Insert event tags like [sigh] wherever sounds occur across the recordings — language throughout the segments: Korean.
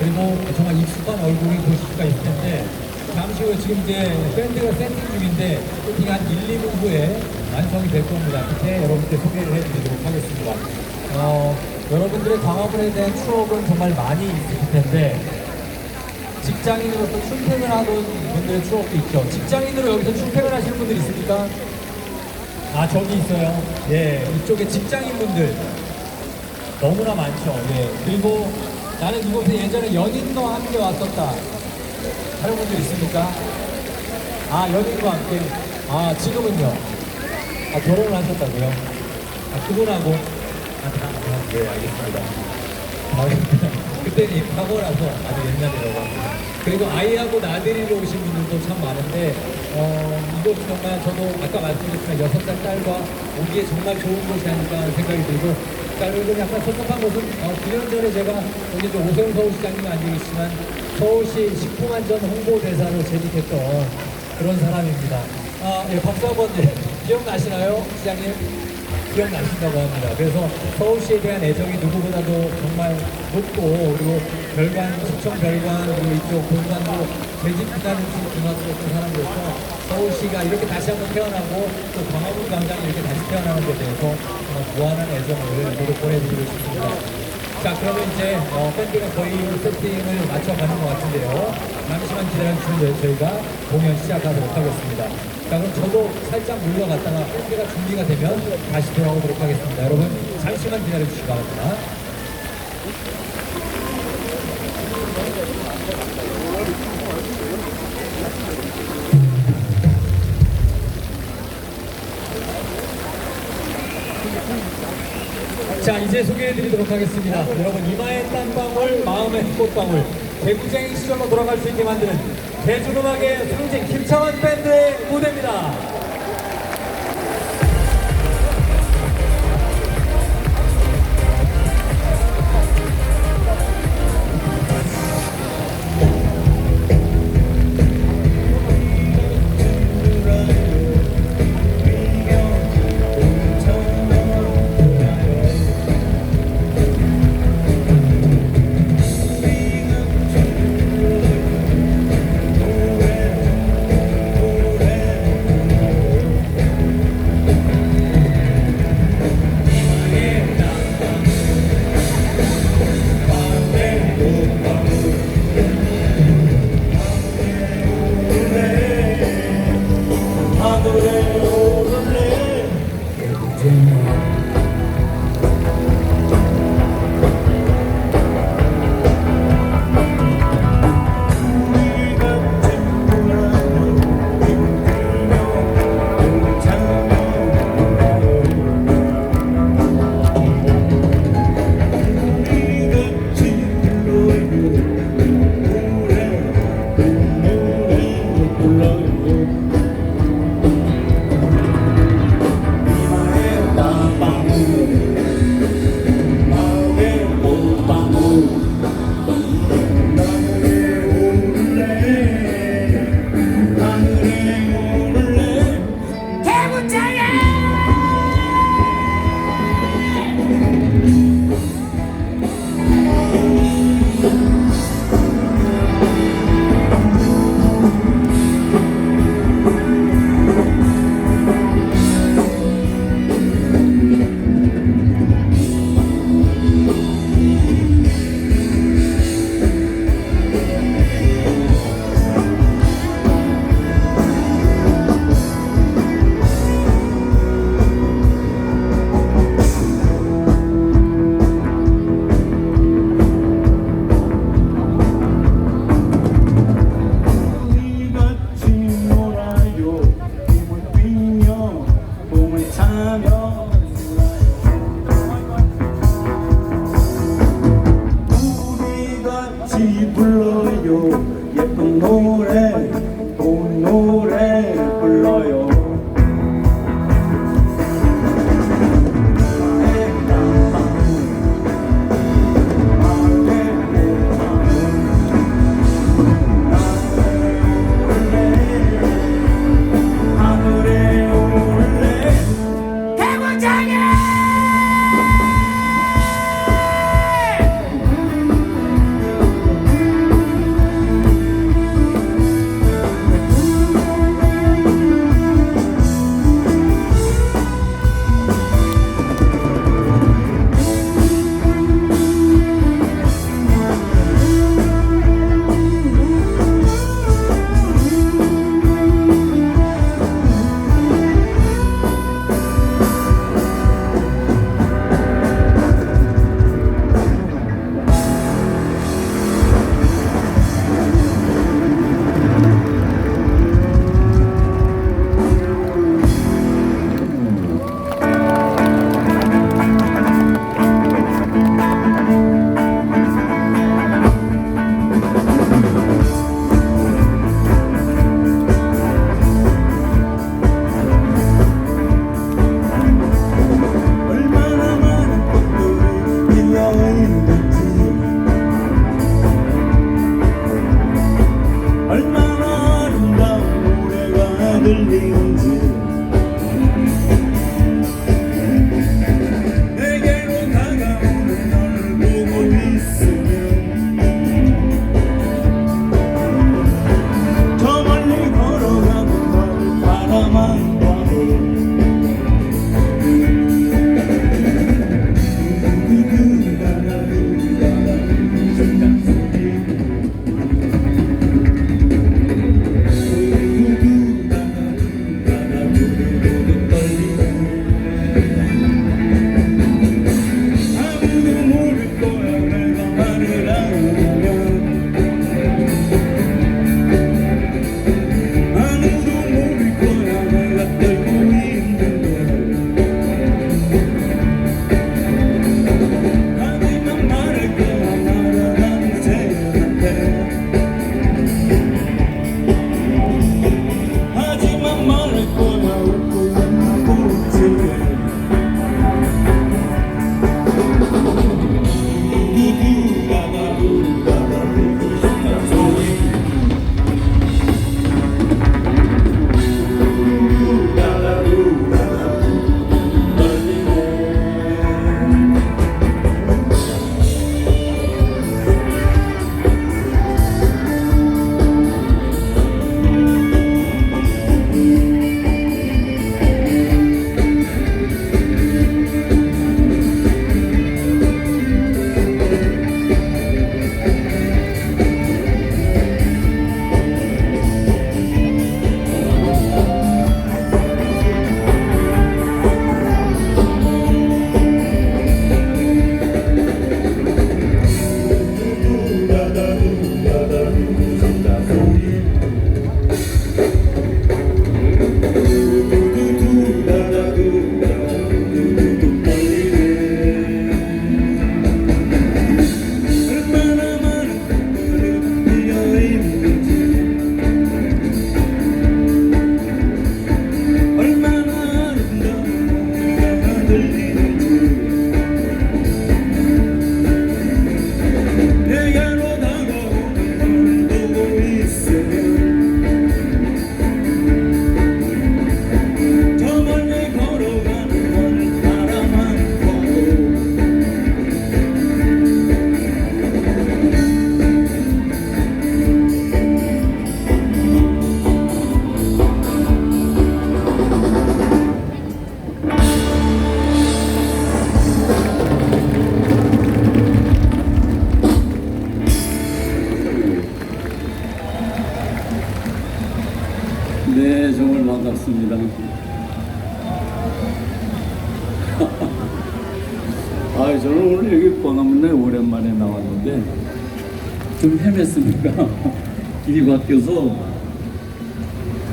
그리고 정말 익숙한 얼굴을 보실 수가 있을 텐데 잠시 후에 지금 이제 밴드가 세팅 중인데 세팅 한 1, 2분 후에 완성이 될 겁니다. 그때 여러분께 소개를 해드리도록 하겠습니다. 어, 여러분들의 광화문에 대한 추억은 정말 많이 있으실 텐데 직장인으로서 출퇴근 하던 분들의 추억도 있죠. 직장인으로 여기서 출퇴근 하시는 분들 있습니까? 아 저기 있어요. 예, 이쪽에 직장인 분들 너무나 많죠. 예. 그리고 나는 이곳에 예전에 연인과 함께 왔었다. 하는 분들 있습니까? 아 연인과 함께. 아 지금은요? 아 결혼을 하셨다고요? 아 그분하고? 아, 다, 아, 네 알겠습니다. 아, [laughs] 그때 이 과거라서 아주 옛날이라고 합니다. 그리고 아이하고 나들이로 오신 분들도 참 많은데 어, 이곳 정말 저도 아까 말씀드렸지만 여섯 살 딸과 오기에 정말 좋은 곳이 아닐까 생각이 들고 자, 그리고 약간 섭섭한 것은 어, 9년 전에 제가 여기 이제 오세훈 서울시장님 아니겠지만 서울시 식품안전 홍보대사로 재직했던 그런 사람입니다. 아, 예, 박수 한번 예, 기억나시나요, 시장님? 기억나신다고 합니다. 그래서 서울시에 대한 애정이 누구보다도 정말 높고 그리고 별관, 시청 별관 그리고 이쪽 본관도 재직기다는 중학교였던 사람으로서 서울시가 이렇게 다시 한번 태어나고 또 광화문 광장이 이렇게 다시 태어나는 데 대해서 정말 무한한 애정을 모두 보내드리고 싶습니다. 자 그러면 이제 어, 밴드가 거의 세팅을 맞춰가는 것 같은데요. 잠시만 기다려주시면 저희가 공연 시작하도록 하겠습니다. 자 그럼 저도 살짝 물러갔다가 밴드가 준비가 되면 다시 돌아오도록 하겠습니다. 여러분 잠시만 기다려주시기 바랍니다. 자 이제 소개해드리도록 하겠습니다. 여러분 이마에 땀방울 마음의 꽃방울 개구쟁이 시절로 돌아갈 수 있게 만드는 대중음악의 상징 김창완 밴드의 무대입니다. 정말 반갑습니다. 아, 저는 오늘 여기 광화문에 오랜만에 나왔는데 좀 헤맸습니다. [laughs] 길이 바뀌어서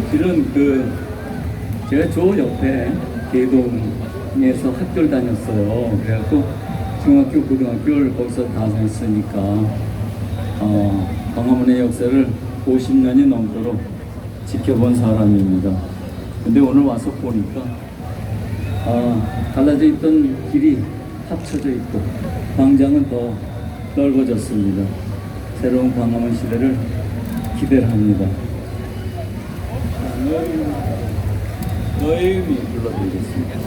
길은 그 제가 저 옆에 개동에서 학교를 다녔어요. 그래갖고 중학교, 고등학교를 거기서 다녔으니까 어, 광화문의 역사를 50년이 넘도록 지켜본 사람입니다. 근데 오늘 와서 보니까 아, 갈라져 있던 길이 합쳐져 있고 광장은 더 넓어졌습니다. 새로운 광화문 시대를 기대를 합니다. 너의 의미 불러드리겠습니다.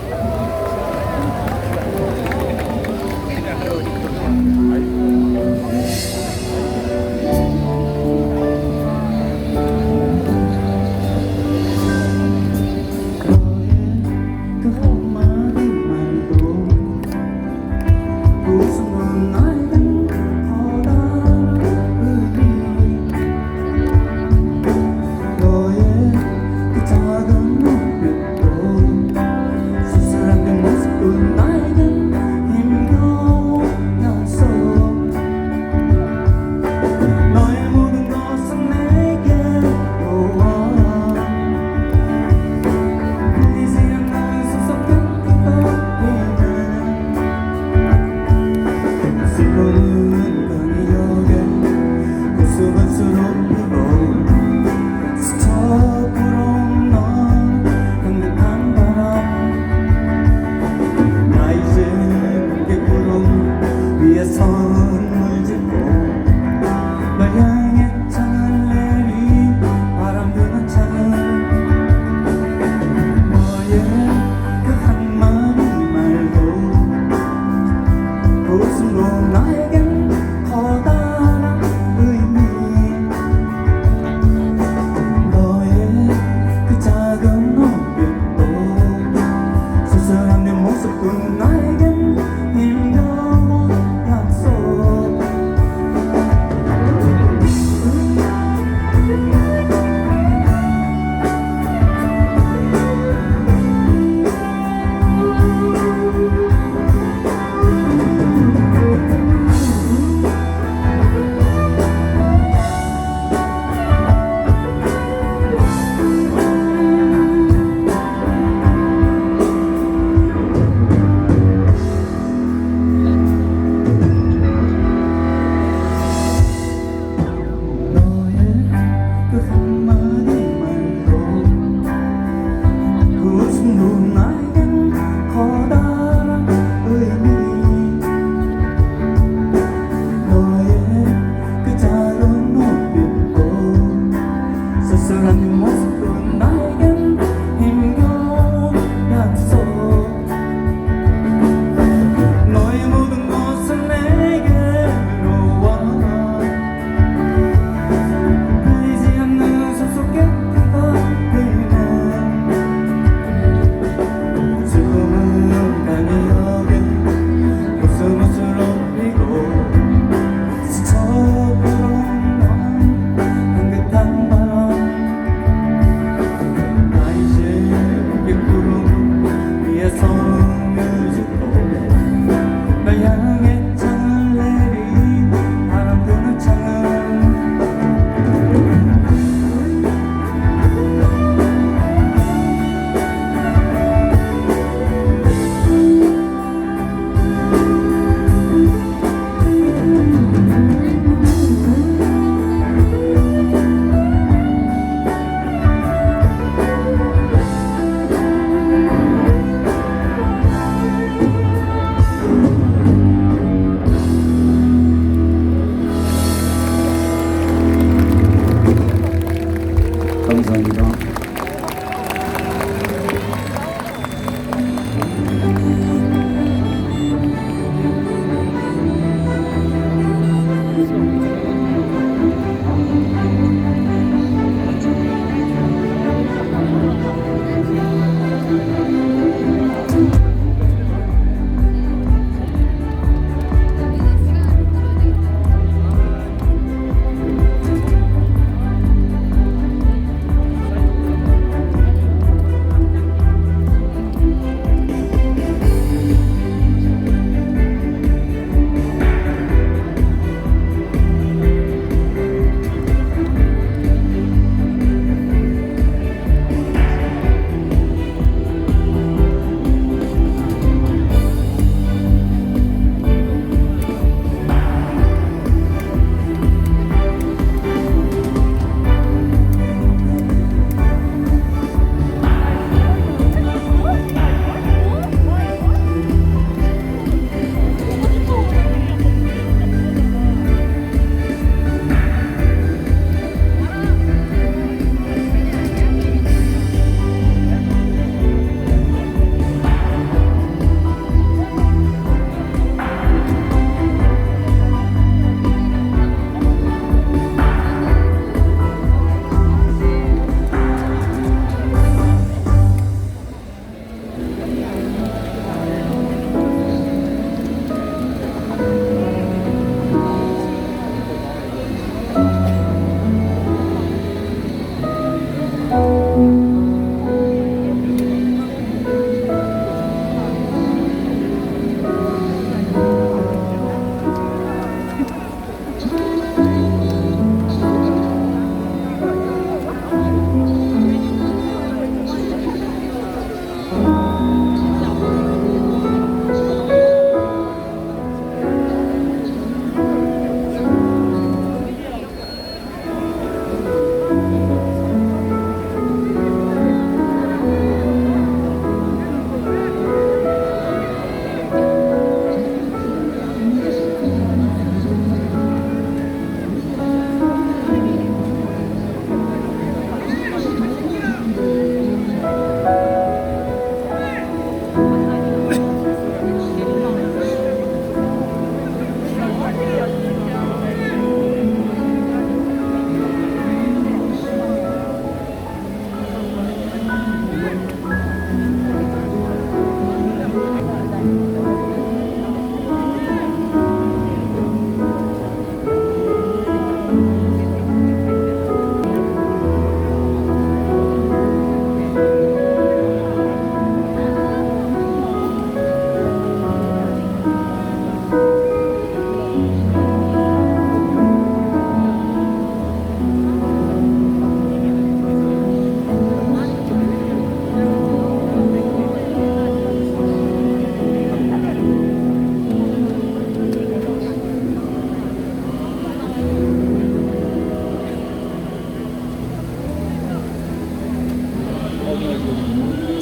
감사합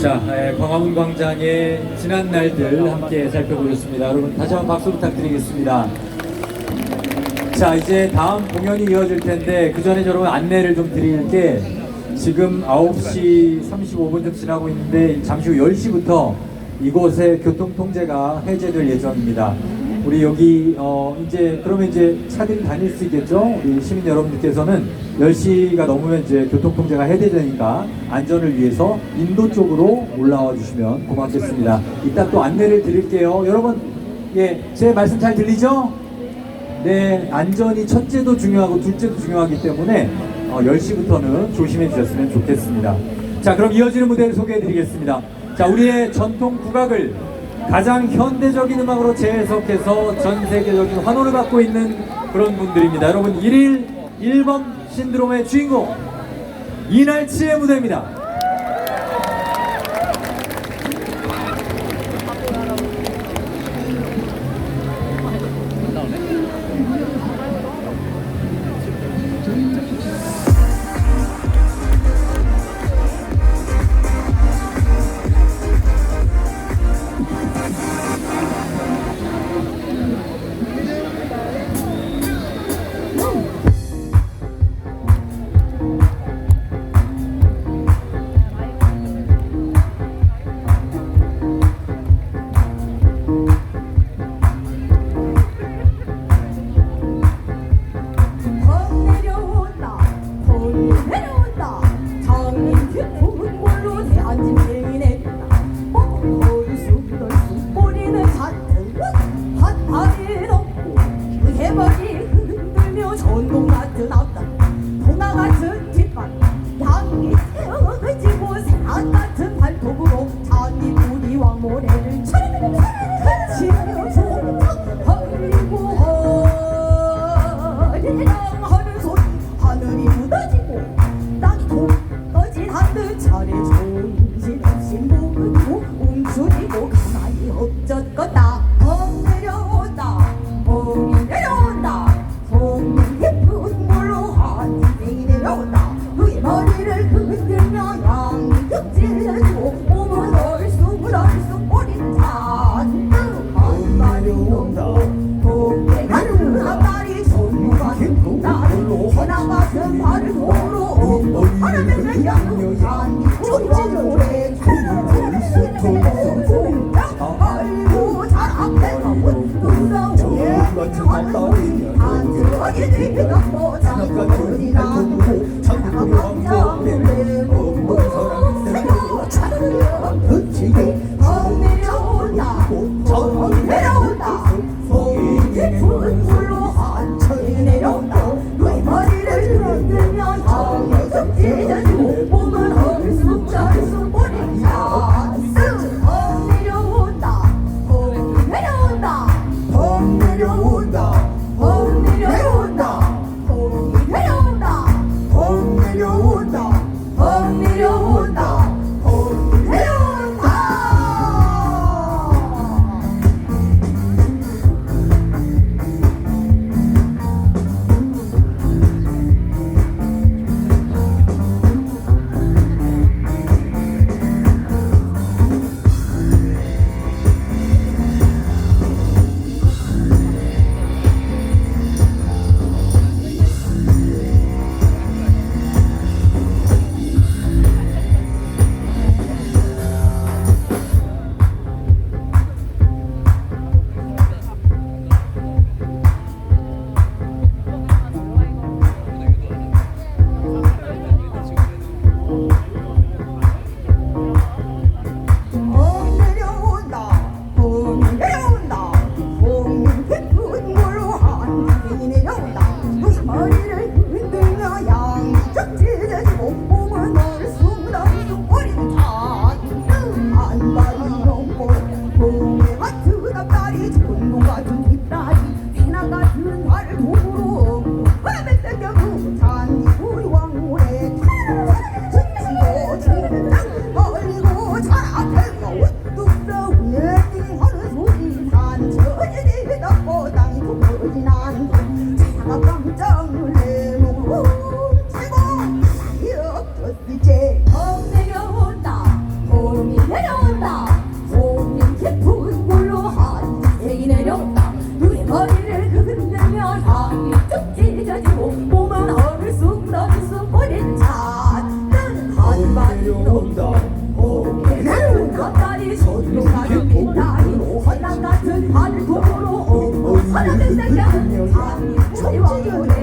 자, 에, 광화문 광장의 지난 날들 함께 살펴보겠습니다. 여러분 다시 한번 박수 부탁드리겠습니다. 자, 이제 다음 공연이 이어질 텐데 그 전에 여러분 안내를 좀 드릴게 지금 9시 35분쯤 지나고 있는데 잠시 후 10시부터 이곳의 교통 통제가 해제될 예정입니다. 우리 여기 어 이제 그러면 이제 차들이 다닐 수 있겠죠? 우리 시민 여러분들께서는 10시가 넘으면 이제 교통 통제가 해제되니까 안전을 위해서 인도 쪽으로 올라와 주시면 고맙겠습니다. 이따 또 안내를 드릴게요. 여러분 예, 제 말씀 잘 들리죠? 네, 안전이 첫째도 중요하고 둘째도 중요하기 때문에 어, 10시부터는 조심해 주셨으면 좋겠습니다. 자, 그럼 이어지는 무대를 소개해 드리겠습니다. 자, 우리의 전통 국악을 가장 현대적인 음악으로 재해석해서 전 세계적인 환호를 받고 있는 그런 분들입니다. 여러분, 1일 1번 신드롬의 주인공, 이날치의 무대입니다. 장갑과 돌이 달고 장갑과 왕도 아,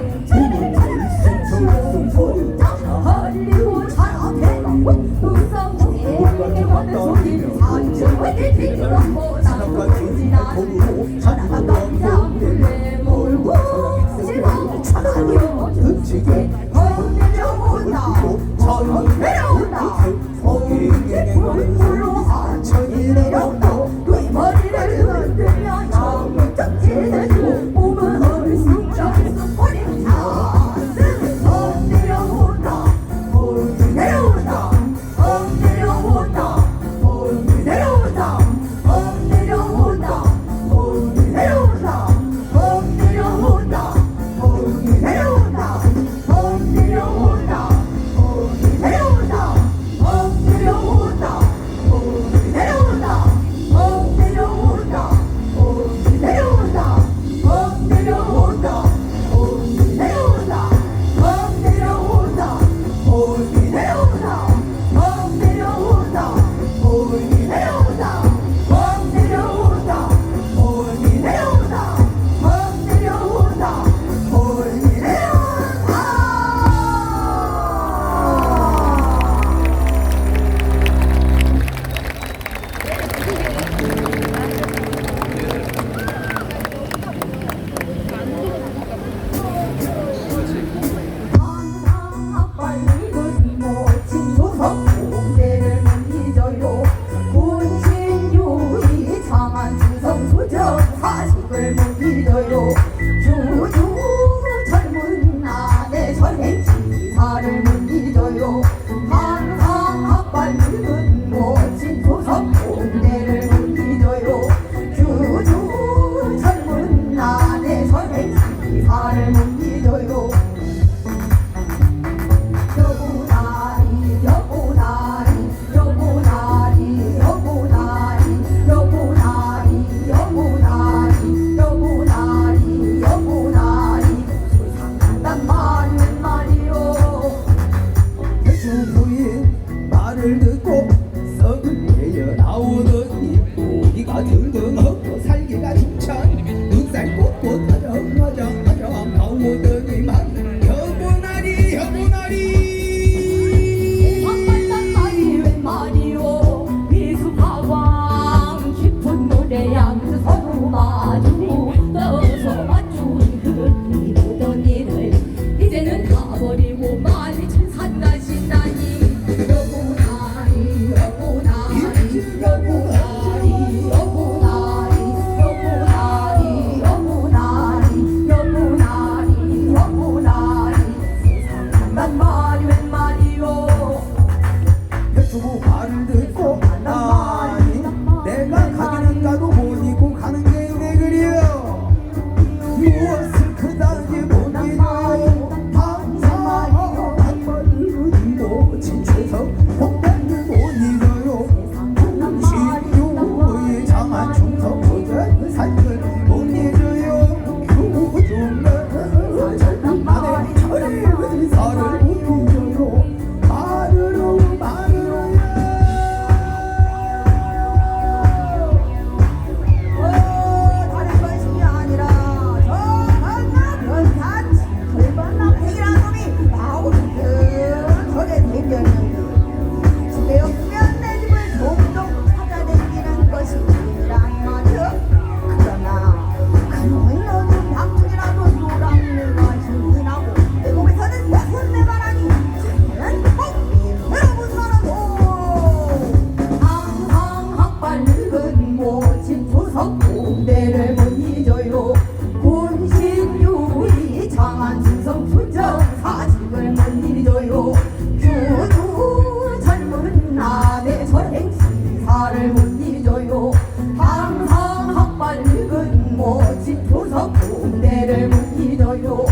Lord.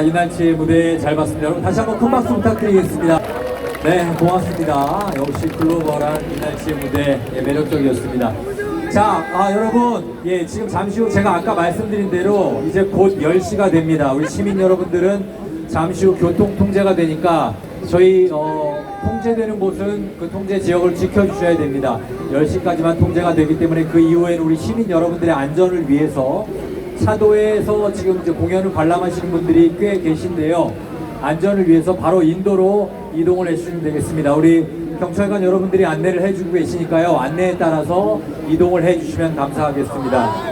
네, 자 이날치의 무대 잘 봤습니다. 여러분 다시 한번 큰 박수 부탁드리겠습니다. 네, 고맙습니다. 역시 글로벌한 이날치의 무대 예, 매력적이었습니다. 자, 아, 여러분, 예, 지금 잠시 후 제가 아까 말씀드린 대로 이제 곧 10시가 됩니다. 우리 시민 여러분들은 잠시 후 교통 통제가 되니까 저희 어, 통제되는 곳은 그 통제 지역을 지켜주셔야 됩니다. 10시까지만 통제가 되기 때문에 그 이후에는 우리 시민 여러분들의 안전을 위해서 차도에서 지금 이제 공연을 관람하시는 분들이 꽤 계신데요. 안전을 위해서 바로 인도로 이동을 해주시면 되겠습니다. 우리 경찰관 여러분들이 안내를 해주고 계시니까요. 안내에 따라서 이동을 해주시면 감사하겠습니다.